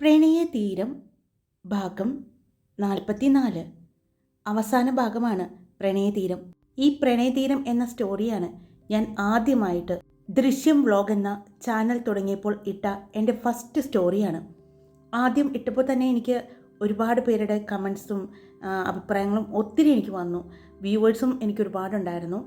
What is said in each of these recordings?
പ്രണയതീരം ഭാഗം നാൽപ്പത്തിനാല്. അവസാന ഭാഗമാണ് പ്രണയതീരം ഈ പ്രണയതീരം എന്ന സ്റ്റോറിയാണ് ഞാൻ ആദ്യമായിട്ട് ദൃശ്യം വ്ളോഗ് എന്ന ചാനൽ തുടങ്ങിയപ്പോൾ ഇട്ട എന്റെ ഫസ്റ്റ് സ്റ്റോറിയാണ് ആദ്യം ഇട്ടപ്പോൾ തന്നെ എനിക്ക് ഒരുപാട് പേരുടെ കമൻസും അഭിപ്രായങ്ങളും ഒത്തിരി എനിക്ക് വന്നു. വ്യൂവേഴ്സും എനിക്ക് ഒരുപാടുണ്ടായിരുന്നു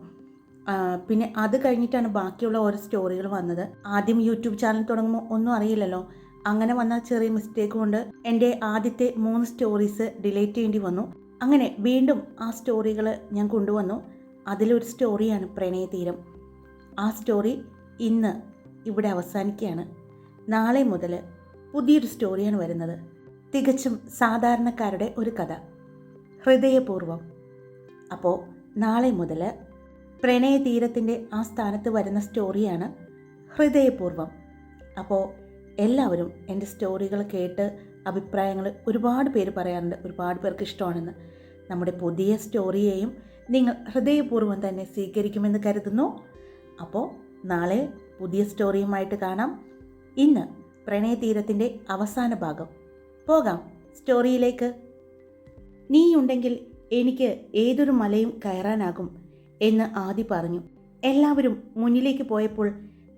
പിന്നെ അത് കഴിഞ്ഞിട്ടാണ് ബാക്കിയുള്ള ഓരോ സ്റ്റോറികൾ വന്നത്. ആദ്യം യൂട്യൂബ് ചാനൽ തുടങ്ങുമ്പോൾ ഒന്നും അറിയില്ലല്ലോ. അങ്ങനെ വന്ന ചെറിയ മിസ്റ്റേക്ക് കൊണ്ട് എന്റെ ആദ്യത്തെ മൂന്ന് സ്റ്റോറീസ് ഡിലേറ്റ് ചെയ്യേണ്ടി വന്നു. അങ്ങനെ വീണ്ടും ആ സ്റ്റോറികൾ ഞാൻ കൊണ്ടുവന്നു. അതിലൊരു സ്റ്റോറിയാണ് പ്രണയതീരം ആ സ്റ്റോറി ഇന്ന് ഇവിടെ അവസാനിക്കുകയാണ്. നാളെ മുതൽ പുതിയൊരു സ്റ്റോറിയാണ് വരുന്നത്. തികച്ചും സാധാരണക്കാരുടെ ഒരു കഥ. ഹൃദയപൂർവം. അപ്പോൾ നാളെ മുതൽ പ്രണയതീരത്തിന്റെ ആ സ്ഥാനത്ത് വരുന്ന സ്റ്റോറിയാണ് ഹൃദയപൂർവം. അപ്പോൾ എല്ലാവരും എന്റെ സ്റ്റോറികൾ കേട്ട് അഭിപ്രായങ്ങൾ ഒരുപാട് പേര് പറയാറുണ്ട് ഒരുപാട് പേർക്ക് ഇഷ്ടമാണെന്ന്. നമ്മുടെ പുതിയ സ്റ്റോറിയെയും നിങ്ങൾ ഹൃദയപൂർവം തന്നെ സ്വീകരിക്കുമെന്ന് കരുതുന്നു. അപ്പോൾ നാളെ പുതിയ സ്റ്റോറിയുമായിട്ട് കാണാം. ഇന്ന് പ്രണയതീരത്തിന്റെ അവസാന ഭാഗം. പോകാം സ്റ്റോറിയിലേക്ക്. നീയുണ്ടെങ്കിൽ എനിക്ക് ഏതൊരു മലയും കയറാനാകും എന്ന് ആദി പറഞ്ഞു. എല്ലാവരും മുന്നിലേക്ക് പോയപ്പോൾ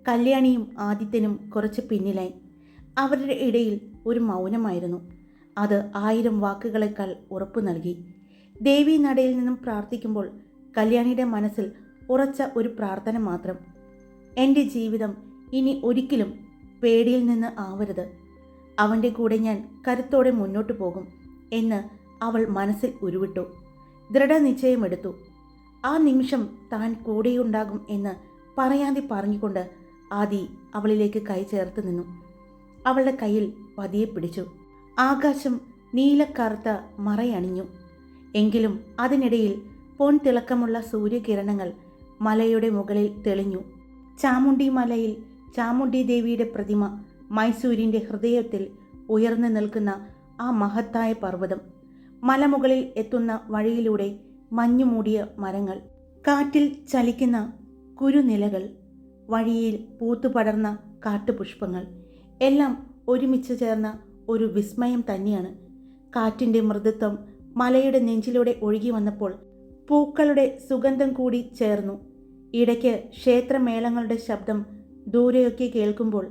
കല്യാണിയും ആദിത്യനും കുറച്ച് പിന്നിലായി. അവരുടെ ഇടയിൽ ഒരു മൗനമായിരുന്നു. അത് ആയിരം വാക്കുകളെക്കാൾ ഉറപ്പു നൽകി. ദേവി നടയിൽ നിന്നും പ്രാർത്ഥിക്കുമ്പോൾ കല്യാണിയുടെ മനസ്സിൽ ഉറച്ച ഒരു പ്രാർത്ഥന മാത്രം. എന്റെ ജീവിതം ഇനി ഒരിക്കലും പേടിയിൽ നിന്ന് ആവരുത്. അവന്റെ കൂടെ ഞാൻ കരുത്തോടെ മുന്നോട്ട് പോകും എന്ന് അവൾ മനസ്സിൽ ഉരുവിട്ടു. ദൃഢനിശ്ചയമെടുത്തു ആ നിമിഷം താൻ കൂടെയുണ്ടാകും എന്ന് പറയാതെ പറഞ്ഞുകൊണ്ട് ആദി അവളിലേക്ക് കൈ ചേർത്ത് നിന്നു. അവളുടെ കയ്യിൽ പതിയെ പിടിച്ചു. ആകാശം നീലക്കറുത്ത മറയണിഞ്ഞു. എങ്കിലും അതിനിടയിൽ പൊൻ തിളക്കമുള്ള സൂര്യകിരണങ്ങൾ മലയുടെ മുകളിൽ തെളിഞ്ഞു. ചാമുണ്ടി മലയിൽ ചാമുണ്ടി ദേവിയുടെ പ്രതിമ മൈസൂരിന്റെ ഹൃദയത്തിൽ ഉയർന്നു നിൽക്കുന്ന ആ മഹത്തായ പർവതം. മലമുകളിൽ എത്തുന്ന വഴിയിലൂടെ മഞ്ഞുമൂടിയ മരങ്ങൾ. കാറ്റിൽ ചലിക്കുന്ന കുരുനിലകൾ. വഴിയിൽ പൂത്തുപടർന്ന കാട്ടുപുഷ്പങ്ങൾ. എല്ലാം ഒരുമിച്ച് ചേർന്ന ഒരു വിസ്മയം തന്നെയാണ്. കാറ്റിന്റെ മൃദുത്വം മലയുടെ നെഞ്ചിലൂടെ ഒഴുകി വന്നപ്പോൾ പൂക്കളുടെ സുഗന്ധം കൂടി ചേർന്നു. ഇടയ്ക്ക് ക്ഷേത്രമേളങ്ങളുടെ ശബ്ദം ദൂരെയൊക്കെ കേൾക്കുമ്പോൾ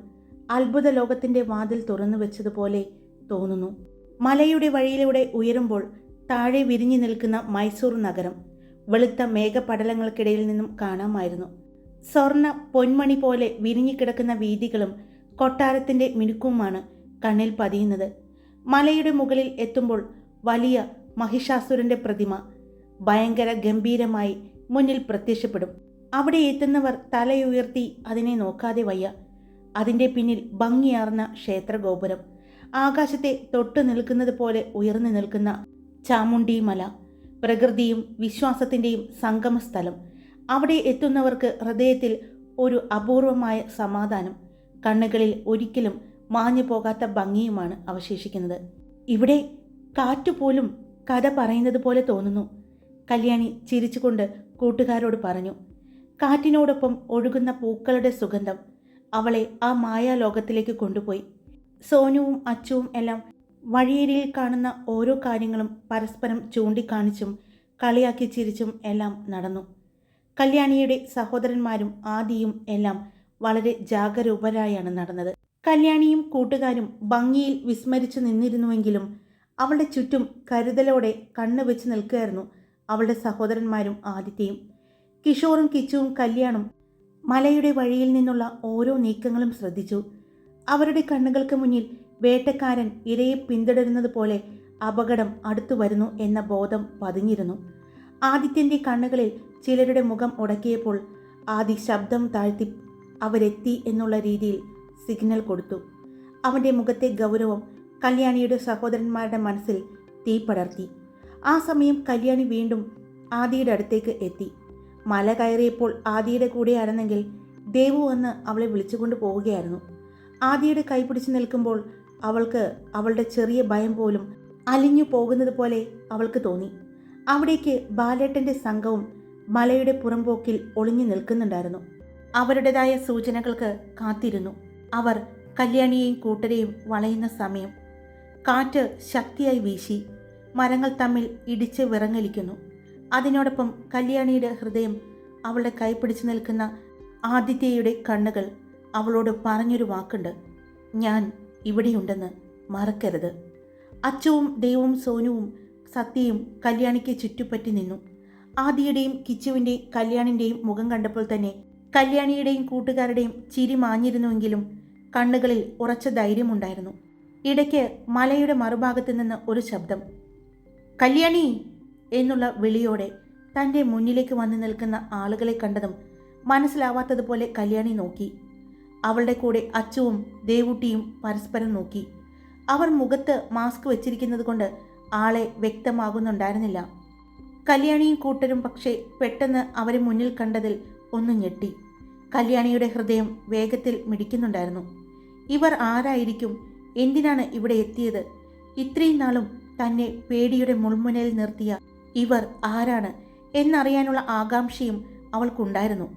അത്ഭുത ലോകത്തിന്റെ വാതിൽ തുറന്നു വെച്ചതുപോലെ തോന്നുന്നു. മലയുടെ വഴിയിലൂടെ ഉയരുമ്പോൾ താഴെ വിരിഞ്ഞു നിൽക്കുന്ന മൈസൂർ നഗരം വെളുത്ത മേഘപടലങ്ങൾക്കിടയിൽ നിന്നും കാണാമായിരുന്നു. സ്വർണ പൊന്മണി പോലെ വിരിഞ്ഞു കിടക്കുന്ന വീതികളും കൊട്ടാരത്തിന്റെ മിനുക്കുമാണ് കണ്ണിൽ പതിയുന്നത്. മലയുടെ മുകളിൽ എത്തുമ്പോൾ വലിയ മഹിഷാസുരന്റെ പ്രതിമ ഭയങ്കര ഗംഭീരമായി മുന്നിൽ പ്രത്യക്ഷപ്പെടും. അവിടെ എത്തുന്നവർ തലയുയർത്തി അതിനെ നോക്കാതെ വയ്യ. അതിന്റെ പിന്നിൽ ഭംഗിയാർന്ന ക്ഷേത്രഗോപുരം. ആകാശത്തെ തൊട്ടു നിൽക്കുന്നത് പോലെ ഉയർന്നു നിൽക്കുന്ന ചാമുണ്ടി മല പ്രകൃതിയും വിശ്വാസത്തിന്റെയും സംഗമസ്ഥലം. അവിടെ എത്തുന്നവർക്ക് ഹൃദയത്തിൽ ഒരു അപൂർവമായ സമാധാനം. കണ്ണുകളിൽ ഒരിക്കലും മാഞ്ഞു പോകാത്ത ഭംഗിയുമാണ് അവശേഷിക്കുന്നത്. ഇവിടെ കാറ്റുപോലും കഥ പറയുന്നത് പോലെ തോന്നുന്നു. കല്യാണി ചിരിച്ചുകൊണ്ട് കൂട്ടുകാരോട് പറഞ്ഞു കാറ്റിനോടൊപ്പം ഒഴുകുന്ന പൂക്കളുടെ സുഗന്ധം അവളെ ആ മായാലോകത്തിലേക്ക് കൊണ്ടുപോയി. സോനുവും അച്ചുവും എല്ലാം വഴിയരിയിൽ കാണുന്ന ഓരോ കാര്യങ്ങളും പരസ്പരം ചൂണ്ടിക്കാണിച്ചും കളിയാക്കി ചിരിച്ചും എല്ലാം നടന്നു. കല്യാണിയുടെ സഹോദരന്മാരും ആദിയും എല്ലാം വളരെ ജാഗരൂപരായാണ് നടന്നത്. കല്യാണിയും കൂട്ടുകാരും ഭംഗിയിൽ വിസ്മരിച്ചു നിന്നിരുന്നുവെങ്കിലും അവളുടെ ചുറ്റും കരുതലോടെ കണ്ണു വെച്ച് നിൽക്കുകയായിരുന്നു അവളുടെ സഹോദരന്മാരും ആദിത്യയും. കിഷോറും കിച്ചുവും കല്യാണും മലയുടെ വഴിയിൽ നിന്നുള്ള ഓരോ നീക്കങ്ങളും ശ്രദ്ധിച്ചു. അവരുടെ കണ്ണുകൾക്ക് മുന്നിൽ വേട്ടക്കാരൻ ഇരയെ പിന്തുടരുന്നത് പോലെ അപകടം അടുത്തു വരുന്നു എന്ന ബോധം പതിഞ്ഞിരുന്നു. ആദിത്യന്റെ കണ്ണുകളിൽ ചിലരുടെ മുഖം ഉടക്കിയപ്പോൾ ആദി ശബ്ദം താഴ്ത്തി അവരെത്തി എന്നുള്ള രീതിയിൽ സിഗ്നൽ കൊടുത്തു. അവന്റെ മുഖത്തെ ഗൗരവം കല്യാണിയുടെ സഹോദരന്മാരുടെ മനസ്സിൽ തീ പടർത്തി ആ സമയം കല്യാണി വീണ്ടും ആദിയുടെ അടുത്തേക്ക് എത്തി. മല കയറിയപ്പോൾ ആദിയുടെ കൂടെയായിരുന്നെങ്കിൽ ദേവു വന്ന് അവളെ വിളിച്ചുകൊണ്ട് പോവുകയായിരുന്നു. ആദിയുടെ കൈപിടിച്ച് നിൽക്കുമ്പോൾ അവൾക്ക് അവളുടെ ചെറിയ ഭയം പോലും അലിഞ്ഞു പോകുന്നത് പോലെ അവൾക്ക് തോന്നി. അവിടേക്ക് ബാലേട്ടന്റെ സംഘവും മലയുടെ പുറംപോക്കിൽ ഒളിഞ്ഞു നിൽക്കുന്നുണ്ടായിരുന്നു. അവരുടേതായ സൂചനകൾക്ക് കാത്തിരുന്നു. അവർ കല്യാണിയെയും കൂട്ടരെയും വളയുന്ന സമയം. കാറ്റ് ശക്തിയായി വീശി. മരങ്ങൾ തമ്മിൽ ഇടിച്ച് വിറങ്ങലിക്കുന്നു. അതിനോടൊപ്പം കല്യാണിയുടെ ഹൃദയം അവളുടെ കൈപിടിച്ചു നിൽക്കുന്ന ആദിത്യയുടെ കണ്ണുകൾ അവളോട് പറഞ്ഞൊരു വാക്കുണ്ട്. ഞാൻ ഇവിടെയുണ്ടെന്ന് മറക്കരുത്. അച്ചുവും ദൈവവും സോനുവും സത്യയും കല്യാണിക്ക് ചുറ്റുപറ്റി നിന്നു. ആദിയുടെയും കിച്ചുവിന്റെയും കല്യാണിന്റെയും മുഖം കണ്ടപ്പോൾ തന്നെ കല്യാണിയുടെയും കൂട്ടുകാരുടെയും ചിരി മാഞ്ഞിരുന്നുവെങ്കിലും കണ്ണുകളിൽ ഉറച്ച ധൈര്യമുണ്ടായിരുന്നു. ഇടയ്ക്ക് മലയുടെ മറുഭാഗത്ത് നിന്ന് ഒരു ശബ്ദം കല്യാണി! എന്നുള്ള വിളിയോടെ തന്റെ മുന്നിലേക്ക് വന്നു നിൽക്കുന്ന ആളുകളെ കണ്ടതും മനസ്സിലാവാത്തതുപോലെ കല്യാണി നോക്കി. അവളുടെ കൂടെ അച്ചുവും ദേവുട്ടിയും പരസ്പരം നോക്കി. അവർ മുഖത്ത് മാസ്ക് വെച്ചിരിക്കുന്നത് കൊണ്ട് ആളെ വ്യക്തമാകുന്നുണ്ടായിരുന്നില്ല. കല്യാണിയും കൂട്ടരും പക്ഷേ പെട്ടെന്ന് അവരെ മുന്നിൽ കണ്ടതിൽ ഒന്ന് ഞെട്ടി. കല്യാണിയുടെ ഹൃദയം വേഗത്തിൽ മിടിക്കുന്നുണ്ടായിരുന്നു. ഇവർ ആരായിരിക്കും? എന്തിനാണ് ഇവിടെ എത്തിയത്? ഇത്രയും നാളും തന്നെ പേടിയുടെ മുൾമുനയിൽ നിർത്തിയ ഇവർ ആരാണ് എന്നറിയാനുള്ള ആകാംക്ഷയും അവൾക്കുണ്ടായിരുന്നു.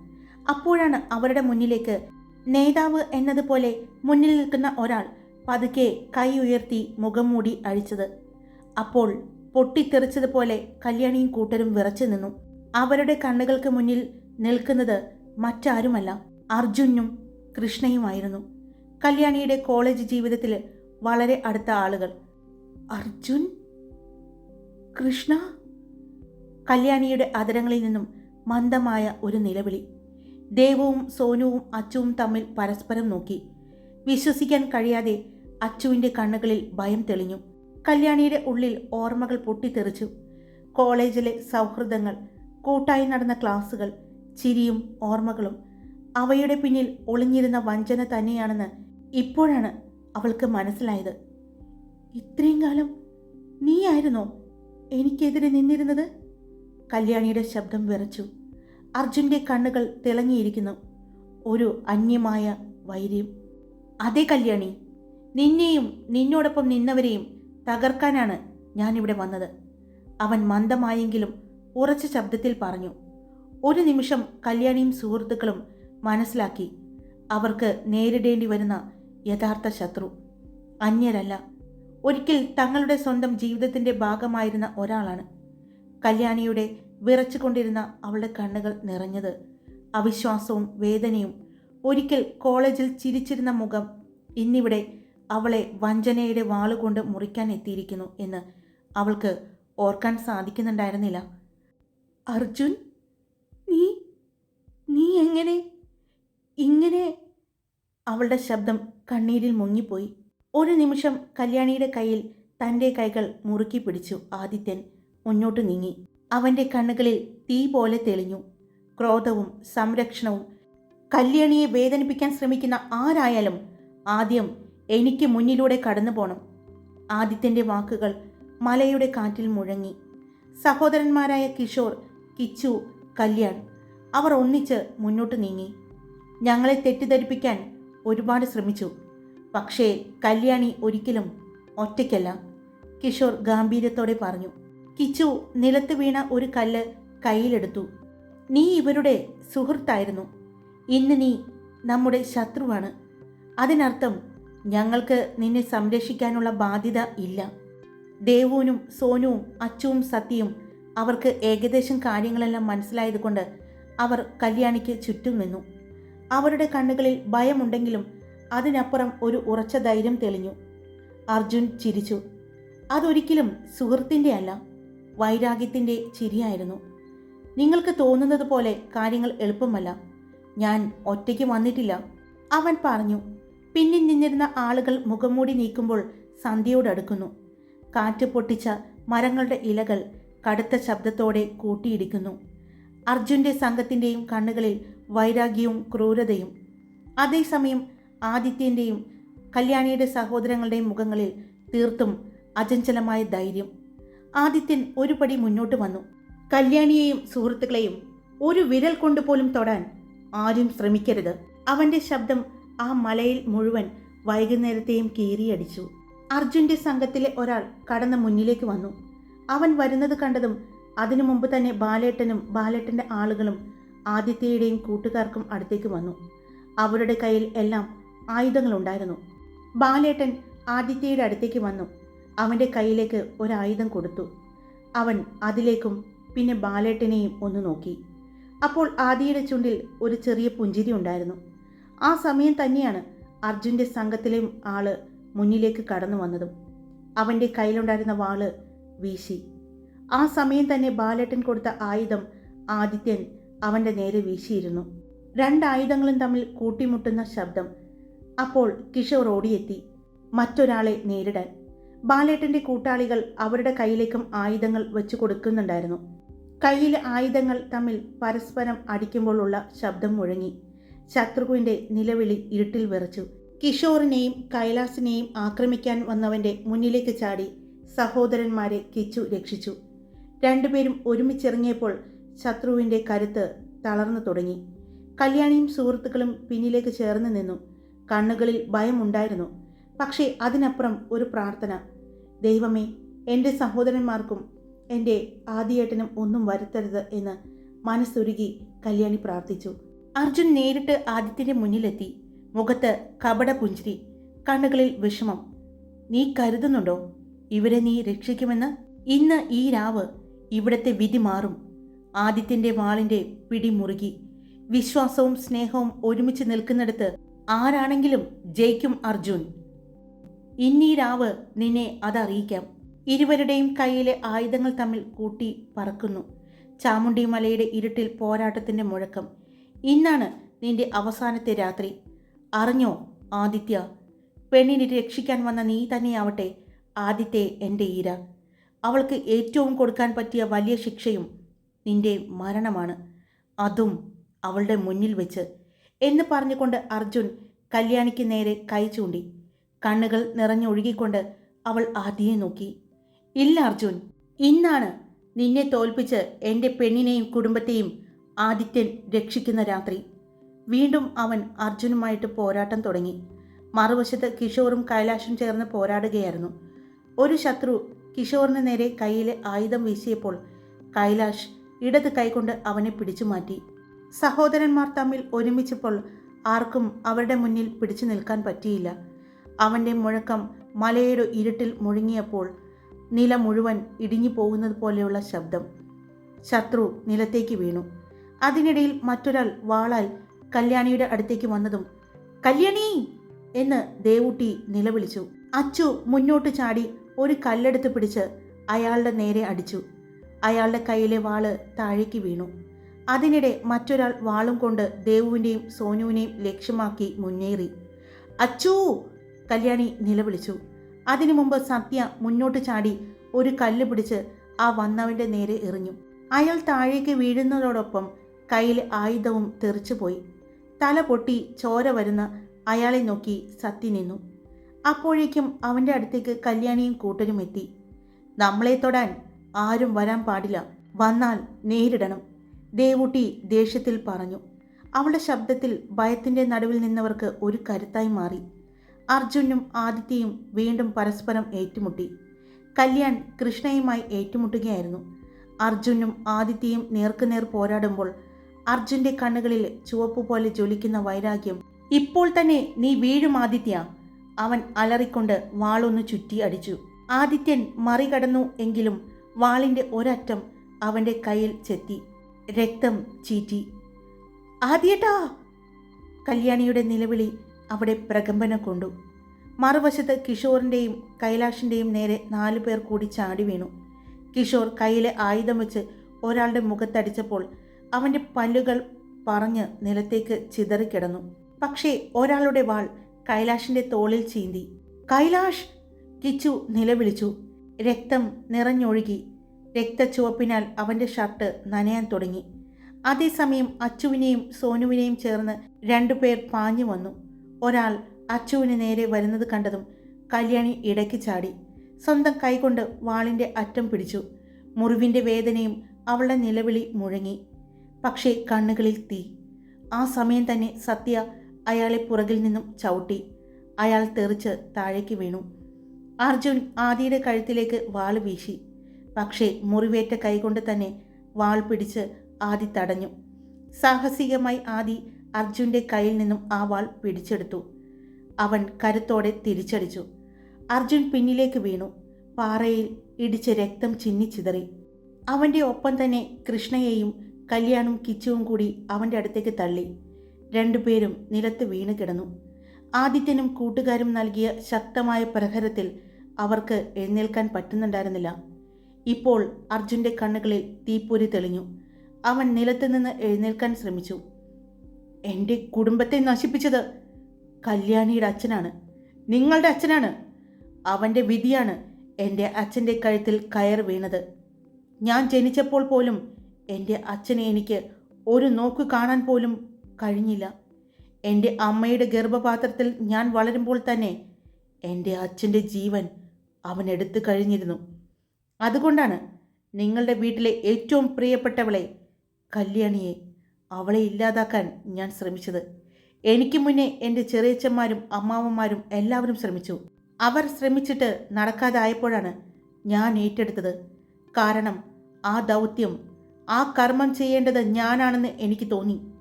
അപ്പോഴാണ് അവരുടെ മുന്നിലേക്ക് നേതാവ് എന്നതുപോലെ മുന്നിൽ നിൽക്കുന്ന ഒരാൾ പതുക്കെ കൈ ഉയർത്തി മുഖം മൂടി അഴിച്ചത്. അപ്പോൾ പൊട്ടിത്തെറിച്ചതുപോലെ കല്യാണിയും കൂട്ടരും വിറച്ചു നിന്നു. അവരുടെ കണ്ണുകൾക്ക് മുന്നിൽ നിൽക്കുന്നത് മറ്റാരുമല്ല അർജുനും കൃഷ്ണയുമായിരുന്നു. കല്യാണിയുടെ കോളേജ് ജീവിതത്തിൽ വളരെ അടുത്ത ആളുകൾ. അർജുൻ? കൃഷ്ണ? കല്യാണിയുടെ അതരങ്ങളിൽ നിന്നും മന്ദമായ ഒരു നിലവിളി. ദേവവും സോനുവും അച്ചുവും തമ്മിൽ പരസ്പരം നോക്കി. വിശ്വസിക്കാൻ കഴിയാതെ അച്ചുവിന്റെ കണ്ണുകളിൽ ഭയം തെളിഞ്ഞു. കല്യാണിയുടെ ഉള്ളിൽ ഓർമ്മകൾ പൊട്ടിത്തെറിച്ചു. കോളേജിലെ സൗഹൃദങ്ങൾ കൂട്ടായി നടന്ന ക്ലാസുകൾ ചിരിയും ഓർമ്മകളും അവയുടെ പിന്നിൽ ഒളിഞ്ഞിരുന്ന വഞ്ചന തന്നെയാണെന്ന് ഇപ്പോഴാണ് അവൾക്ക് മനസ്സിലായത്. ഇത്രയും കാലം നീയായിരുന്നോ എനിക്കെതിരെ നിന്നിരുന്നത്? കല്യാണിയുടെ ശബ്ദം വിറച്ചു. അർജുന്റെ കണ്ണുകൾ തിളങ്ങിയിരിക്കുന്നു. ഒരു അന്യമായ വൈര്യം. അതേ കല്യാണി നിന്നെയും നിന്നോടൊപ്പം നിന്നവരെയും തകർക്കാനാണ് ഞാനിവിടെ വന്നത് അവൻ മന്ദമായെങ്കിലും ഉറച്ച ശബ്ദത്തിൽ പറഞ്ഞു. ഒരു നിമിഷം കല്യാണിയും സുഹൃത്തുക്കളും മനസ്സിലാക്കി അവർക്ക് നേരിടേണ്ടി വരുന്ന യഥാർത്ഥ ശത്രു. അന്യരല്ല ഒരിക്കൽ തങ്ങളുടെ സ്വന്തം ജീവിതത്തിന്റെ ഭാഗമായിരുന്ന ഒരാളാണ്. കല്യാണിയുടെ വിറച്ചുകൊണ്ടിരുന്ന അവളുടെ കണ്ണുകൾ നിറഞ്ഞത് അവിശ്വാസവും വേദനയും. ഒരിക്കൽ കോളേജിൽ ചിരിച്ചിരുന്ന മുഖം ഇന്നിവിടെ അവളെ വഞ്ചനയുടെ വാളുകൊണ്ട് മുറിക്കാൻ എത്തിയിരിക്കുന്നു എന്ന് അവൾക്ക് ഓർക്കാൻ സാധിക്കുന്നുണ്ടായിരുന്നില്ല. അർജുൻ എങ്ങനെ? ഇങ്ങനെ അവളുടെ ശബ്ദം കണ്ണീരിൽ മുങ്ങിപ്പോയി. ഒരു നിമിഷം കല്യാണിയുടെ കയ്യിൽ തന്റെ കൈകൾ മുറുക്കി പിടിച്ചു ആദിത്യൻ മുന്നോട്ട് നീങ്ങി. അവന്റെ കണ്ണുകളിൽ തീ പോലെ തെളിഞ്ഞു. ക്രോധവും സംരക്ഷണവും. കല്യാണിയെ വേദനിപ്പിക്കാൻ ശ്രമിക്കുന്ന ആരായാലും ആദ്യം എനിക്ക് മുന്നിലൂടെ കടന്നു പോകണം ആദിത്യന്റെ വാക്കുകൾ മലയുടെ കാറ്റിൽ മുഴങ്ങി. സഹോദരന്മാരായ കിഷോർ കിച്ചു കല്യാൺ അവർ ഒന്നിച്ച് മുന്നോട്ട് നീങ്ങി. ഞങ്ങളെ തെറ്റിദ്ധരിപ്പിക്കാൻ ഒരുപാട് ശ്രമിച്ചു. പക്ഷേ കല്യാണി ഒരിക്കലും ഒറ്റയ്ക്കല്ല. കിഷോർ ഗാംഭീര്യത്തോടെ പറഞ്ഞു. കിച്ചു നിലത്ത് വീണ ഒരു കല്ല് കയ്യിലെടുത്തു. നീ ഇവരുടെ സുഹൃത്തായിരുന്നു. ഇന്ന് നീ നമ്മുടെ ശത്രുവാണ്. അതിനർത്ഥം ഞങ്ങൾക്ക് നിന്നെ സംരക്ഷിക്കാനുള്ള ബാധ്യത ഇല്ല. ദേവുവിനും സോനുവും അച്ചുവും സത്യയും അവർക്ക് ഏകദേശം കാര്യങ്ങളെല്ലാം മനസ്സിലായതുകൊണ്ട് അവർ കല്യാണിക്ക് ചുറ്റും നിന്നു. അവരുടെ കണ്ണുകളിൽ ഭയമുണ്ടെങ്കിലും അതിനപ്പുറം ഒരു ഉറച്ച ധൈര്യം തെളിഞ്ഞു. അർജുൻ ചിരിച്ചു. അതൊരിക്കലും സുഹൃത്തിന്റെ അല്ല വൈരാഗ്യത്തിന്റെ ചിരിയായിരുന്നു. നിങ്ങൾക്ക് തോന്നുന്നത് പോലെ കാര്യങ്ങൾ എളുപ്പമല്ല. ഞാൻ ഒറ്റയ്ക്ക് വന്നിട്ടില്ല. അവൻ പറഞ്ഞു. പിന്നിൽ നിന്നിരുന്ന ആളുകൾ മുഖംമൂടി നീക്കുമ്പോൾ സന്ധ്യയോടടുക്കുന്നു കാറ്റ് പൊട്ടിച്ച മരങ്ങളുടെ ഇലകൾ കടുത്ത ശബ്ദത്തോടെ കൂട്ടിയിടിക്കുന്നു. അർജുന്റെ സംഘത്തിന്റെയും കണ്ണുകളിൽ വൈരാഗ്യവും ക്രൂരതയും. അതേസമയം ആദിത്യന്റെയും കല്യാണിയുടെ സഹോദരങ്ങളുടെയും മുഖങ്ങളിൽ തീർത്തും അചഞ്ചലമായ ധൈര്യം. ആദിത്യൻ ഒരു പടി മുന്നോട്ട് വന്നു. കല്യാണിയെയും സുഹൃത്തുക്കളെയും ഒരു വിരൽ കൊണ്ടുപോലും തൊടാൻ ആരും ശ്രമിക്കരുത്. അവന്റെ ശബ്ദം ആ മലയിൽ മുഴുവൻ വൈകുന്നേരത്തെയും കീറിയടിച്ചു. അർജുന്റെ സംഘത്തിലെ ഒരാൾ കടന്ന് മുന്നിലേക്ക് വന്നു. അവൻ വരുന്നത് കണ്ടതും അതിനു മുമ്പ് തന്നെ ബാലേട്ടനും ബാലേട്ടന്റെ ആളുകളും ആദിത്യയുടെയും കൂട്ടുകാർക്കും അടുത്തേക്ക് വന്നു. അവരുടെ കയ്യിൽ എല്ലാം ആയുധങ്ങളുണ്ടായിരുന്നു. ബാലേട്ടൻ ആദിത്യയുടെ അടുത്തേക്ക് വന്നു. അവന്റെ കയ്യിലേക്ക് ഒരായുധം കൊടുത്തു. അവൻ അതിലേക്കും പിന്നെ ബാലേട്ടനെയും ഒന്ന് നോക്കി. അപ്പോൾ ആദിയുടെ ചുണ്ടിൽ ഒരു ചെറിയ പുഞ്ചിരി ഉണ്ടായിരുന്നു. ആ സമയം തന്നെയാണ് അർജുന്റെ സംഘത്തിലെ ആൾ മുന്നിലേക്ക് കടന്നു വന്നതും. അവന്റെ കയ്യിലുണ്ടായിരുന്ന വാൾ വീശി. ആ സമയം തന്നെ ബാലേട്ടൻ കൊടുത്ത ആയുധം ആദിത്യൻ അവന്റെ നേരെ വീശിയിരുന്നു. രണ്ടായുധങ്ങളും തമ്മിൽ കൂട്ടിമുട്ടുന്ന ശബ്ദം. അപ്പോൾ കിഷോർ ഓടിയെത്തി. മറ്റൊരാളെ നേരിടാൻ. ബാലേട്ടന്റെ കൂട്ടാളികൾ അവരുടെ കയ്യിലേക്കും ആയുധങ്ങൾ വെച്ചു കൊടുക്കുന്നുണ്ടായിരുന്നു. കയ്യിലെ ആയുധങ്ങൾ തമ്മിൽ പരസ്പരം അടിക്കുമ്പോഴുള്ള ശബ്ദം മുഴങ്ങി. ശത്രുവിന്റെ നിലവിളി ഇരുട്ടിൽ വിറച്ചു. കിഷോറിനെയും കൈലാസിനെയും ആക്രമിക്കാൻ വന്നവന്റെ മുന്നിലേക്ക് ചാടി സഹോദരന്മാരെ കിച്ചു രക്ഷിച്ചു. രണ്ടുപേരും ഒരുമിച്ചിറങ്ങിയപ്പോൾ ശത്രുവിന്റെ കരുത്ത് തളർന്നു തുടങ്ങി. കല്യാണിയും സുഹൃത്തുക്കളും പിന്നിലേക്ക് ചേർന്ന് നിന്നു. കണ്ണുകളിൽ ഭയമുണ്ടായിരുന്നു. പക്ഷേ അതിനപ്പുറം ഒരു പ്രാർത്ഥന. ദൈവമേ എന്റെ സഹോദരന്മാർക്കും എന്റെ ആദിയേട്ടനും ഒന്നും വരുത്തരുത് എന്ന് മനസ്സൊരുകി കല്യാണി പ്രാർത്ഥിച്ചു. അർജുൻ നേരിട്ട് ആദിത്യന്റെ മുന്നിലെത്തി. മുഖത്ത് കപട പുഞ്ചിരി കണ്ണുകളിൽ വിഷമം. നീ കരുതുന്നുണ്ടോ? ഇവരെ നീ രക്ഷിക്കുമെന്ന്? ഇന്ന് ഈ രാവ് ഇവിടത്തെ വിധി മാറും. ആദിത്യന്റെ വാളിന്റെ പിടി മുറുകി. വിശ്വാസവും സ്നേഹവും ഒരുമിച്ച് നിൽക്കുന്നിടത്ത് ആരാണെങ്കിലും ജയിക്കും അർജുൻ. ഇന്നീ രാവ് നിന്നെ അതറിയിക്കാം. ഇരുവരുടെയും കയ്യിലെ ആയുധങ്ങൾ തമ്മിൽ കൂട്ടി പറക്കുന്നു. ചാമുണ്ടി മലയുടെ ഇരുട്ടിൽ പോരാട്ടത്തിന്റെ മുഴക്കം. ഇന്നാണ് നിന്റെ അവസാനത്തെ രാത്രി. അറിഞ്ഞോ ആദിത്യ? പെണ്ണിനെ രക്ഷിക്കാൻ വന്ന നീ തന്നെയാവട്ടെ ആദിത്തെ എന്റെ ഈര. അവൾക്ക് ഏറ്റവും കൊടുക്കാൻ പറ്റിയ വലിയ ശിക്ഷയും നിന്റെ മരണമാണ്. അതും അവളുടെ മുന്നിൽ വെച്ച് എന്ന് പറഞ്ഞുകൊണ്ട് അർജുൻ കല്യാണിക്ക് നേരെ കൈ ചൂണ്ടി കണ്ണുകൾ നിറഞ്ഞൊഴുകിക്കൊണ്ട് അവൾ ആദിയെ നോക്കി. ഇല്ല അർജുൻ ഇന്നാണ് നിന്നെ തോൽപ്പിച്ച് എന്റെ പെണ്ണിനെയും കുടുംബത്തെയും ആദിത്യൻ രക്ഷിക്കുന്ന രാത്രി. വീണ്ടും അവൻ അർജുനുമായിട്ട് പോരാട്ടം തുടങ്ങി. മറുവശത്ത് കിഷോറും കൈലാഷും ചേർന്ന് പോരാടുകയായിരുന്നു. ഒരു ശത്രു കിഷോറിന് നേരെ കയ്യിലെ ആയുധം വീശിയപ്പോൾ കൈലാഷ് ഇടത് കൈകൊണ്ട് അവനെ പിടിച്ചു മാറ്റി. സഹോദരന്മാർ തമ്മിൽ ഒരുമിച്ചപ്പോൾ ആർക്കും അവരുടെ മുന്നിൽ പിടിച്ചു നിൽക്കാൻ പറ്റിയില്ല. അവന്റെ മുഴക്കം മലയുടെ ഇരുട്ടിൽ മുഴുങ്ങിയപ്പോൾ നില മുഴുവൻ ഇടിഞ്ഞു പോകുന്നത് പോലെയുള്ള ശബ്ദം. ശത്രു നിലത്തേക്ക് വീണു. അതിനിടയിൽ മറ്റൊരാൾ വാളാൽ കല്യാണിയുടെ അടുത്തേക്ക് വന്നതും കല്യാണി! എന്ന് ദേവൂട്ടി നിലവിളിച്ചു. അച്ചു മുന്നോട്ട് ചാടി ഒരു കല്ലെടുത്ത് പിടിച്ച് അയാളുടെ നേരെ അടിച്ചു. അയാളുടെ കയ്യിലെ വാൾ താഴേക്ക് വീണു. അതിനിടെ മറ്റൊരാൾ വാളും കൊണ്ട് ദേവുവിന്റെയും സോനുവിനെയും ലക്ഷ്യമാക്കി മുന്നേറി. അച്ചൂ കല്യാണി നിലവിളിച്ചു. അതിനു മുമ്പ് സത്യ മുന്നോട്ട് ചാടി ഒരു കല്ല് പിടിച്ച് ആ വന്നവന്റെ നേരെ എറിഞ്ഞു. അയാൾ താഴേക്ക് വീഴുന്നതോടൊപ്പം കയ്യിൽ ആയുധവും തെറിച്ചുപോയി. തല പൊട്ടി ചോര വരുന്ന അയാളെ നോക്കി സത്യ നിന്നു. അപ്പോഴേക്കും അവന്റെ അടുത്തേക്ക് കല്യാണിയും കൂട്ടരും എത്തി. നമ്മളെ തൊടാൻ ആരും വരാൻ പാടില്ല. വന്നാൽ നേരിടണം ദേവുട്ടി ദേഷ്യത്തിൽ പറഞ്ഞു. അവളുടെ ശബ്ദത്തിൽ ഭയത്തിന്റെ നടുവിൽ നിന്നവർക്ക് ഒരു കരുത്തായി മാറി. അർജുനും ആദിത്യയും വീണ്ടും പരസ്പരം ഏറ്റുമുട്ടി. കല്യാൺ കൃഷ്ണയുമായി ഏറ്റുമുട്ടുകയായിരുന്നു. അർജുനും ആദിത്യയും നേർക്കുനേർ പോരാടുമ്പോൾ അർജുന്റെ കണ്ണുകളിൽ ചുവപ്പ് പോലെ ജ്വലിക്കുന്ന വൈരാഗ്യം ഇപ്പോൾ തന്നെ നീ വീഴും ആദിത്യ. അവൻ അലറിക്കൊണ്ട് വാളൊന്ന് ചുറ്റി അടിച്ചു. ആദിത്യൻ മറികടന്നു എങ്കിലും വാളിന്റെ ഒരറ്റം അവന്റെ കയ്യിൽ ചെത്തി. രക്തം ചീറ്റി. ആദ്യേട്ടാ! കല്യാണിയുടെ നിലവിളി അവിടെ പ്രകമ്പനം കൊണ്ടു. മറുവശത്ത് കിഷോറിന്റെയും കൈലാഷിന്റെയും നേരെ നാലു പേർ കൂടി ചാടി വീണു. കിഷോർ കയ്യിലെ ആയുധം വെച്ച് ഒരാളുടെ മുഖത്തടിച്ചപ്പോൾ അവന്റെ പല്ലുകൾ പറഞ്ഞ് നിലത്തേക്ക് ചിതറിക്കിടന്നു. പക്ഷേ ഒരാളുടെ വാൾ കൈലാഷിന്റെ തോളിൽ ചീന്തി. കൈലാഷ് കിച്ചു നിലവിളിച്ചു. രക്തം നിറഞ്ഞൊഴുകി. രക്തച്ചുവപ്പിനാൽ അവന്റെ ഷർട്ട് നനയാൻ തുടങ്ങി. അതേസമയം അച്ചുവിനെയും സോനുവിനെയും ചേർന്ന് രണ്ടുപേർ പാഞ്ഞു വന്നു. ഒരാൾ അച്ചുവിന് നേരെ വരുന്നത് കണ്ടതും കല്യാണി ഇടയ്ക്ക് ചാടി. സ്വന്തം കൈകൊണ്ട് വാളിന്റെ അറ്റം പിടിച്ചു. മുറിവിന്റെ വേദനയും അവളുടെ നിലവിളി മുഴങ്ങി. പക്ഷേ കണ്ണുകളിൽ തീ. ആ സമയം തന്നെ സത്യ അയാളെ പുറകിൽ നിന്നും ചവിട്ടി അയാൾ തെറിച്ച് താഴേക്ക് വീണു. അർജുൻ ആദിയുടെ കഴുത്തിലേക്ക് വാൾ വീശി. പക്ഷേ മുറിവേറ്റ കൈകൊണ്ട് തന്നെ വാൾ പിടിച്ച് ആദി തടഞ്ഞു. സാഹസികമായി ആദി അർജുന്റെ കയ്യിൽ നിന്നും ആ വാൾ പിടിച്ചെടുത്തു. അവൻ കരുത്തോടെ തിരിച്ചടിച്ചു. അർജുൻ പിന്നിലേക്ക് വീണു. പാറയിൽ ഇടിച്ച് രക്തം ചിന്നിച്ചിതറി അവന്റെ ഒപ്പം തന്നെ കൃഷ്ണയെയും കല്യാണും കിച്ചുവും കൂടി അവന്റെ അടുത്തേക്ക് തള്ളി. രണ്ടുപേരും നിലത്ത് വീണ് കിടന്നു. ആദിത്യനും കൂട്ടുകാരും നൽകിയ ശക്തമായ പ്രഹരത്തിൽ അവർക്ക് എഴുന്നേൽക്കാൻ പറ്റുന്നുണ്ടായിരുന്നില്ല. ഇപ്പോൾ അർജുന്റെ കണ്ണുകളിൽ തീപ്പൊരി തെളിഞ്ഞു. അവൻ നിലത്ത് നിന്ന് എഴുന്നേൽക്കാൻ ശ്രമിച്ചു. എന്റെ കുടുംബത്തെ നശിപ്പിച്ചത് കല്യാണിയുടെ അച്ഛനാണ്. നിങ്ങളുടെ അച്ഛനാണ്. അവന്റെ വിധിയാണ് എന്റെ അച്ഛന്റെ കഴുത്തിൽ കയർ വീണത്. ഞാൻ ജനിച്ചപ്പോൾ പോലും എന്റെ അച്ഛനെ എനിക്ക് ഒരു നോക്ക് കാണാൻ പോലും കഴിഞ്ഞില്ല. എന്റെ അമ്മയുടെ ഗർഭപാത്രത്തിൽ ഞാൻ വളരുമ്പോൾ തന്നെ എന്റെ അച്ഛന്റെ ജീവൻ അവൻ എടുത്തു കഴിഞ്ഞിരുന്നു. അതുകൊണ്ടാണ് നിങ്ങളുടെ വീട്ടിലെ ഏറ്റവും പ്രിയപ്പെട്ടവളെ കല്യാണിയെ അവളെ ഇല്ലാതാക്കാൻ ഞാൻ ശ്രമിച്ചത്. എനിക്ക് മുന്നേ എന്റെ ചെറിയച്ഛന്മാരും അമ്മാവന്മാരും എല്ലാവരും ശ്രമിച്ചു. അവർ ശ്രമിച്ചിട്ട് നടക്കാതായപ്പോഴാണ് ഞാൻ ഏറ്റെടുത്തത്. കാരണം ആ ദൗത്യം ആ കർമ്മം ചെയ്യേണ്ടത് ഞാനാണെന്ന് എനിക്ക് തോന്നി.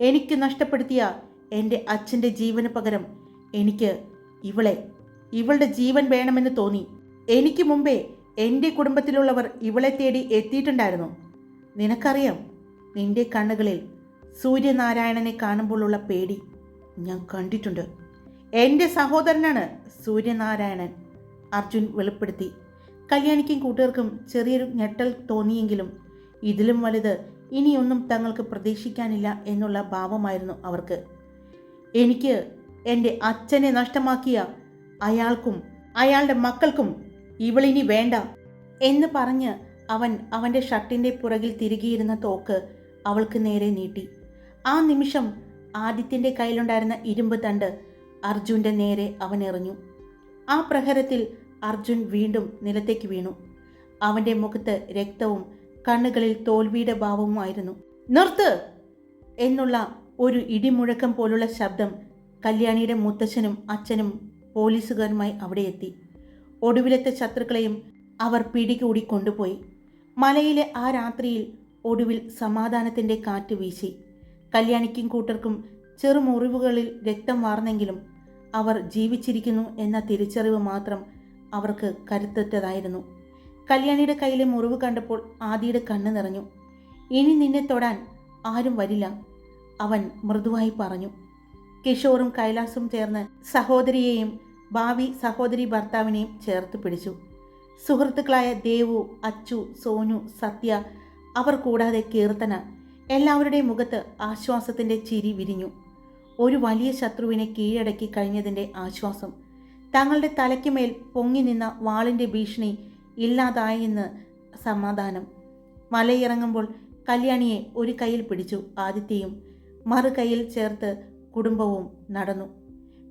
എനിക്ക് നഷ്ടപ്പെടുത്തിയ എന്റെ അച്ഛന്റെ ജീവന് പകരം എനിക്ക് ഇവളെ ഇവളുടെ ജീവൻ വേണമെന്ന് തോന്നി. എനിക്ക് മുമ്പേ എന്റെ കുടുംബത്തിലുള്ളവർ ഇവളെ തേടി എത്തിയിട്ടുണ്ടായിരുന്നു. നിനക്കറിയാം നിന്റെ കണ്ണുകളിൽ സൂര്യനാരായണനെ കാണുമ്പോഴുള്ള പേടി ഞാൻ കണ്ടിട്ടുണ്ട്. എന്റെ സഹോദരനാണ് സൂര്യനാരായണൻ. അർജുൻ വെളിപ്പെടുത്തി കല്യാണിക്കും കൂട്ടുകാർക്കും ചെറിയൊരു ഞെട്ടൽ തോന്നിയെങ്കിലും ഇതിലും വലുത് ഇനിയൊന്നും തങ്ങൾക്ക് പ്രതീക്ഷിക്കാനില്ല എന്നുള്ള ഭാവമായിരുന്നു അവർക്ക്. എനിക്ക് എന്റെ അച്ഛനെ നഷ്ടമാക്കിയ അയാൾക്കും അയാളുടെ മക്കൾക്കും ഇവളിനി വേണ്ട എന്ന് പറഞ്ഞ് അവൻ അവന്റെ ഷർട്ടിന്റെ പുറകിൽ തിരികെയിരുന്ന തോക്ക് അവൾക്ക് നേരെ നീട്ടി. ആ നിമിഷം ആദിത്യന്റെ കയ്യിലുണ്ടായിരുന്ന ഇരുമ്പ് തണ്ട് അർജുന്റെ നേരെ അവൻ എറിഞ്ഞു. ആ പ്രഹരത്തിൽ അർജുൻ വീണ്ടും നിലത്തേക്ക് വീണു. അവന്റെ മുഖത്ത് രക്തവും കണ്ണുകളിൽ തോൽവിയുടെ ഭാവവുമായിരുന്നു. നിർത്ത്! എന്നുള്ള ഒരു ഇടിമുഴക്കം പോലുള്ള ശബ്ദം കല്യാണിയുടെ മുത്തച്ഛനും അച്ഛനും പോലീസുകാരുമായി അവിടെ എത്തി. ഒടുവിലത്തെ ശത്രുക്കളെയും അവർ പിടികൂടി കൊണ്ടുപോയി. മലയിലെ ആ രാത്രിയിൽ ഒടുവിൽ സമാധാനത്തിന്റെ കാറ്റ് വീശി. കല്യാണിക്കും കൂട്ടർക്കും ചെറുമുറിവുകളിൽ രക്തം വാർന്നെങ്കിലും അവർ ജീവിച്ചിരിക്കുന്നു എന്ന തിരിച്ചറിവ് മാത്രം അവർക്ക് കരുത്തറ്റതായിരുന്നു. കല്യാണിയുടെ കയ്യിലെ മുറിവ് കണ്ടപ്പോൾ ആദിയുടെ കണ്ണ് നിറഞ്ഞു. ഇനി നിന്നെ തൊടാൻ ആരും വരില്ല അവൻ മൃദുവായി പറഞ്ഞു. കിഷോറും കൈലാസും ചേർന്ന് സഹോദരിയെയും ഭാവി സഹോദരി ഭർത്താവിനെയും ചേർത്ത് പിടിച്ചു. സുഹൃത്തുക്കളായ ദേവു അച്ചു സോനു സത്യ അവർ കൂടാതെ കീർത്തന എല്ലാവരുടെയും മുഖത്ത് ആശ്വാസത്തിന്റെ ചിരി വിരിഞ്ഞു. ഒരു വലിയ ശത്രുവിനെ കീഴടക്കി കഴിഞ്ഞതിന്റെ ആശ്വാസം. തങ്ങളുടെ തലയ്ക്കുമേൽ പൊങ്ങി നിന്ന വാളിന്റെ ഭീഷണി ഇല്ലാതായെന്ന് സമാധാനം. മലയിറങ്ങുമ്പോൾ കല്യാണിയെ ഒരു കയ്യിൽ പിടിച്ചു. ആദിത്യയും മറു കയ്യിൽ ചേർത്ത് കുടുംബവും നടന്നു.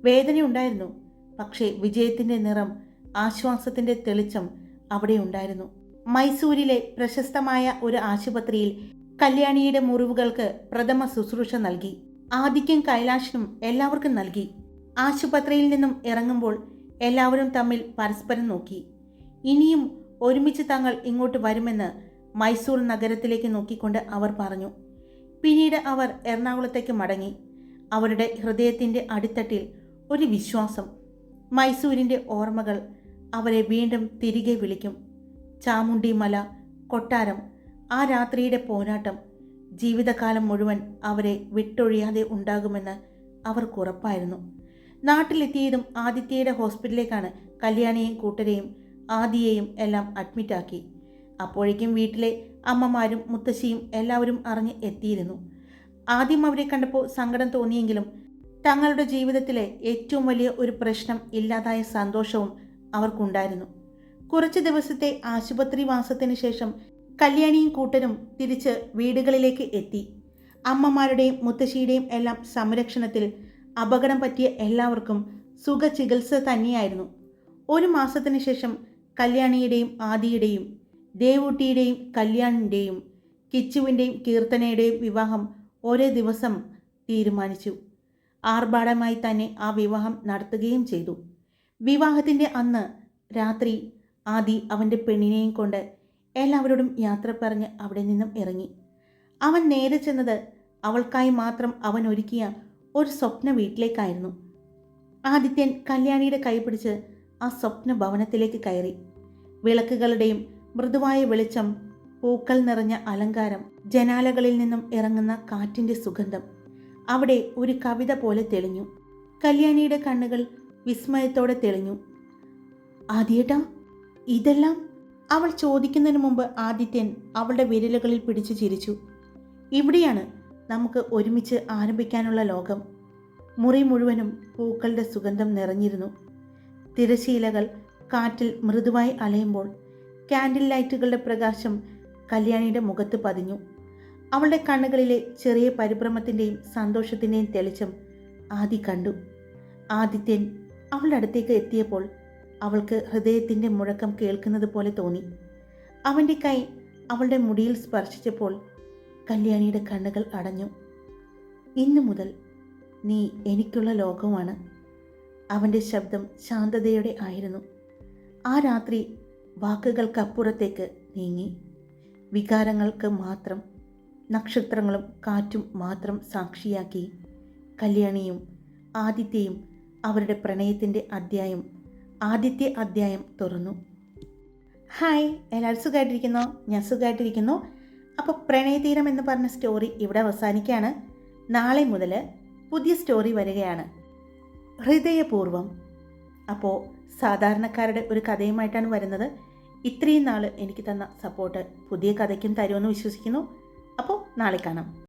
വേദനയുണ്ടായിരുന്നു. പക്ഷേ വിജയത്തിന്റെ നിറം ആശ്വാസത്തിന്റെ തെളിച്ചം അവിടെ ഉണ്ടായിരുന്നു. മൈസൂരിലെ പ്രശസ്തമായ ഒരു ആശുപത്രിയിൽ കല്യാണിയുടെ മുറിവുകൾക്ക് പ്രഥമ ശുശ്രൂഷ നൽകി. ആദിക്കും കൈലാഷിനും എല്ലാവർക്കും നൽകി. ആശുപത്രിയിൽ നിന്നും ഇറങ്ങുമ്പോൾ എല്ലാവരും തമ്മിൽ പരസ്പരം നോക്കി. ഇനിയും ഒരുമിച്ച് തങ്ങൾ ഇങ്ങോട്ട് വരുമെന്ന് മൈസൂർ നഗരത്തിലേക്ക് നോക്കിക്കൊണ്ട് അവർ പറഞ്ഞു. പിന്നീട് അവർ എറണാകുളത്തേക്ക് മടങ്ങി. അവരുടെ ഹൃദയത്തിന്റെ അടിത്തട്ടിൽ ഒരു വിശ്വാസം. മൈസൂരിന്റെ ഓർമ്മകൾ അവരെ വീണ്ടും തിരികെ വിളിക്കും. ചാമുണ്ടി മല കൊട്ടാരം ആ രാത്രിയുടെ പോരാട്ടം ജീവിതകാലം മുഴുവൻ അവരെ വിട്ടൊഴിയാതെ ഉണ്ടാകുമെന്ന് അവർക്കുറപ്പായിരുന്നു നാട്ടിലെത്തിയതും ആദിത്യയുടെ ഹോസ്പിറ്റലിലേക്കാണ് കല്യാണിയെയും കൂട്ടരെയും ആദിയെയും എല്ലാം അഡ്മിറ്റാക്കി അപ്പോഴേക്കും വീട്ടിലെ അമ്മമാരും മുത്തശ്ശിയും എല്ലാവരും അറിഞ്ഞ് എത്തിയിരുന്നു. ആദ്യം അവരെ കണ്ടപ്പോൾ സങ്കടം തോന്നിയെങ്കിലും തങ്ങളുടെ ജീവിതത്തിലെ ഏറ്റവും വലിയ ഒരു പ്രശ്നം ഇല്ലാതായ സന്തോഷവും അവർക്കുണ്ടായിരുന്നു. കുറച്ച് ദിവസത്തെ ആശുപത്രി വാസത്തിന് ശേഷം കല്യാണിയും കൂട്ടരും തിരിച്ച് വീടുകളിലേക്ക് എത്തി. അമ്മമാരുടെയും മുത്തശ്ശിയുടെയും എല്ലാം സംരക്ഷണത്തിൽ അപകടം പറ്റിയ എല്ലാവർക്കും സുഖ ചികിത്സ തന്നെയായിരുന്നു. ഒരു മാസത്തിന് ശേഷം കല്യാണിയുടെയും ആദിയുടെയും ദേവൂട്ടിയുടെയും കല്യാണിന്റെയും കിച്ചുവിന്റെയും കീർത്തനയുടെയും വിവാഹം ഒരേ ദിവസം തീരുമാനിച്ചു. ആർഭാടമായി തന്നെ ആ വിവാഹം നടത്തുകയും ചെയ്തു. വിവാഹത്തിന്റെ അന്ന് രാത്രി ആദി അവന്റെ പെണ്ണിനെയും കൊണ്ട് എല്ലാവരോടും യാത്ര പറഞ്ഞ് അവിടെ നിന്നും ഇറങ്ങി. അവൻ നേരെ ചെന്നത് അവൾക്കായി മാത്രം അവൻ ഒരുക്കിയ ഒരു സ്വപ്ന വീട്ടിലേക്കായിരുന്നു. ആദിത്യൻ കല്യാണിയുടെ കൈ പിടിച്ച് ആ സ്വപ്ന ഭവനത്തിലേക്ക് കയറി. വിളക്കുകളുടെയും മൃദുവായ വെളിച്ചം പൂക്കൾ നിറഞ്ഞ അലങ്കാരം ജനാലകളിൽ നിന്നും ഇറങ്ങുന്ന കാറ്റിന്റെ സുഗന്ധം. അവിടെ ഒരു കവിത പോലെ തെളിഞ്ഞു. കല്യാണിയുടെ കണ്ണുകൾ വിസ്മയത്തോടെ തെളിഞ്ഞു. ആദ്യേട്ടാ ഇതെല്ലാം? അവൾ ചോദിക്കുന്നതിന് മുമ്പ് ആദിത്യൻ അവളുടെ വിരലുകളിൽ പിടിച്ചു ചിരിച്ചു. ഇവിടെയാണ് നമുക്ക് ഒരുമിച്ച് ആരംഭിക്കാനുള്ള ലോകം. മുറി മുഴുവനും പൂക്കളുടെ സുഗന്ധം നിറഞ്ഞിരുന്നു. തിരശീലകൾ കാറ്റിൽ മൃദുവായി അലയുമ്പോൾ കാൻഡിൽ ലൈറ്റുകളുടെ പ്രകാശം കല്യാണിയുടെ മുഖത്ത് പതിഞ്ഞു. അവളുടെ കണ്ണുകളിലെ ചെറിയ പരിഭ്രമത്തിന്റെയും സന്തോഷത്തിന്റെയും തെളിച്ചം ആദി കണ്ടു. ആദിത്യൻ അവളുടെ അടുത്തേക്ക് എത്തിയപ്പോൾ അവൾക്ക് ഹൃദയത്തിന്റെ മുഴക്കം കേൾക്കുന്നത് പോലെ തോന്നി. അവന്റെ കൈ അവളുടെ മുടിയിൽ സ്പർശിച്ചപ്പോൾ കല്യാണിയുടെ കണ്ണുകൾ അടഞ്ഞു. ഇന്നു മുതൽ നീ എനിക്കുള്ള ലോകമാണ് അവന്റെ ശബ്ദം ശാന്തതയോടെ ആയിരുന്നു. ആ രാത്രി വാക്കുകൾക്കപ്പുറത്തേക്ക് നീങ്ങി. വികാരങ്ങൾക്ക് മാത്രം നക്ഷത്രങ്ങളും കാറ്റും മാത്രം സാക്ഷിയാക്കി. കല്യാണിയും ആദിത്യയും അവരുടെ പ്രണയത്തിന്റെ അധ്യായം ആദിത്യ അധ്യായം തുറന്നു. ഹായ് എല്ലാവരും സുഖമായിട്ടിരിക്കുന്നു ഞാൻ സുഖമായിട്ടിരിക്കുന്നു അപ്പോൾ പ്രണയതീരം എന്ന് പറഞ്ഞ സ്റ്റോറി ഇവിടെ അവസാനിക്കുകയാണ്. നാളെ മുതൽ പുതിയ സ്റ്റോറി വരികയാണ്. ഹൃദയപൂർവം. അപ്പോൾ സാധാരണക്കാരുടെ ഒരു കഥയുമായിട്ടാണ് വരുന്നത്. ഇത്രയും നാൾ എനിക്ക് തന്ന സപ്പോർട്ട് പുതിയ കഥയ്ക്കും തരുമെന്ന് വിശ്വസിക്കുന്നു. അപ്പോൾ നാളെ കാണാം.